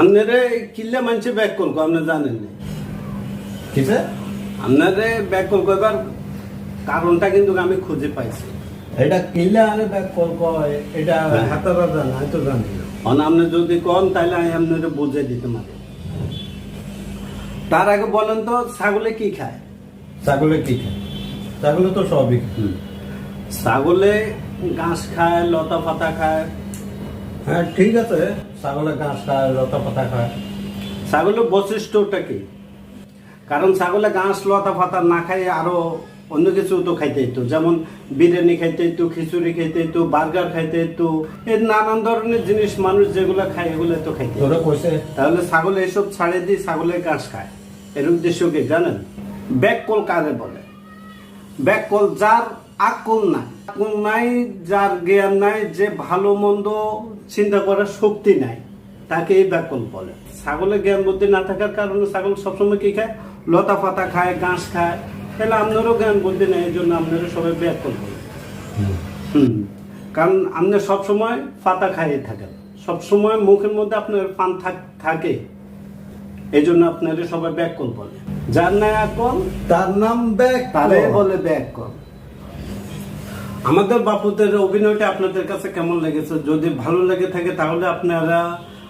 আপনারে কিল্লে মানুষে ব্যাক করব আপনি জানেন না? কিসে আপনারে ব্যাক কল করবার কারণটা কিন্তু আমি খুঁজে পাইছি। এটা কিনলে আনে কল কয় এটা হাতারা জান আমি তো জানি না। আপনি যদি কন তাহলে আমি আপনারে বুঝে দিতে পারি। তার আগে বলেন তো ছাগলে কি খায়? ছাগলে কি খায়? ছাগলে তো সবই ছাগলে ঘাস খায় লতা পাতা খায় হ্যাঁ ঠিক আছে। ছাগলে ঘাস খায় লতা পাতা খায়। ছাগলের বৈশিষ্ট্যটা কি? কারণ ছাগলে ঘাস লতা পাতা না খাই আরও অন্য কিছু তো খাইতে হইতো। যেমন বিরিয়ানি খাইতে হইতো খিচুড়ি খাইতে হইতো বার্গার খাইতে হইতো এই নানান ধরনের জিনিস মানুষ যেগুলো খায় এগুলো তো খাইতে। কইছে? তাহলে ছাগল এসব ছাড়ে দিয়ে ছাগলে ঘাস খায়। এর উদ্দেশ্য কি জানেন? ব্যাককল কারে বলে? ব্যাককল যার আকল নাই আকল নাই যার জ্ঞান নাই যে ভালো মন্দ চিন্তা করার শক্তি নাই তাকে এই ব্যাককল বলে। ছাগলের জ্ঞান বুদ্ধি না থাকার কারণে ছাগল সবসময় কি খায়? লতা পাতা খায় ঘাস খায়। তাহলে আপনারও জ্ঞান বুদ্ধি নেই এই জন্য আপনারও সবাই ব্যাককল বলে। হুম। কারণ আপনি সবসময় পাতা খাইয়ে থাকেন। সবসময় মুখের মধ্যে আপনার পান থাকে এই জন্য আপনারা সবাই ব্যাক কল বলে। যার নাই আকল তার নাম ব্যাক তারে বলে ব্যাক কল আমাদের বাপুদের অভিনয়টা আপনাদের কাছে কেমন লেগেছে? যদি ভালো লেগে থাকে তাহলে আপনারা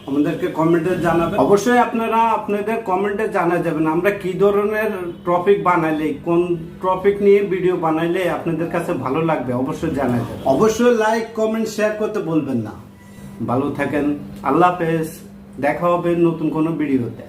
আমাদেরকে কমেন্টে জানাবেন। অবশ্যই আপনারা আপনাদের কমেন্টে জানা যাবেন আমরা কি ধরনের টপিক বানাইলে কোন টপিক নিয়ে ভিডিও বানাইলে আপনাদের কাছে ভালো লাগবে অবশ্যই জানা যাবে অবশ্যই লাইক কমেন্ট শেয়ার করতে বলবেন না। ভালো থাকেন আল্লাহ হাফেজ। দেখা হবে নতুন কোনো ভিডিওতে।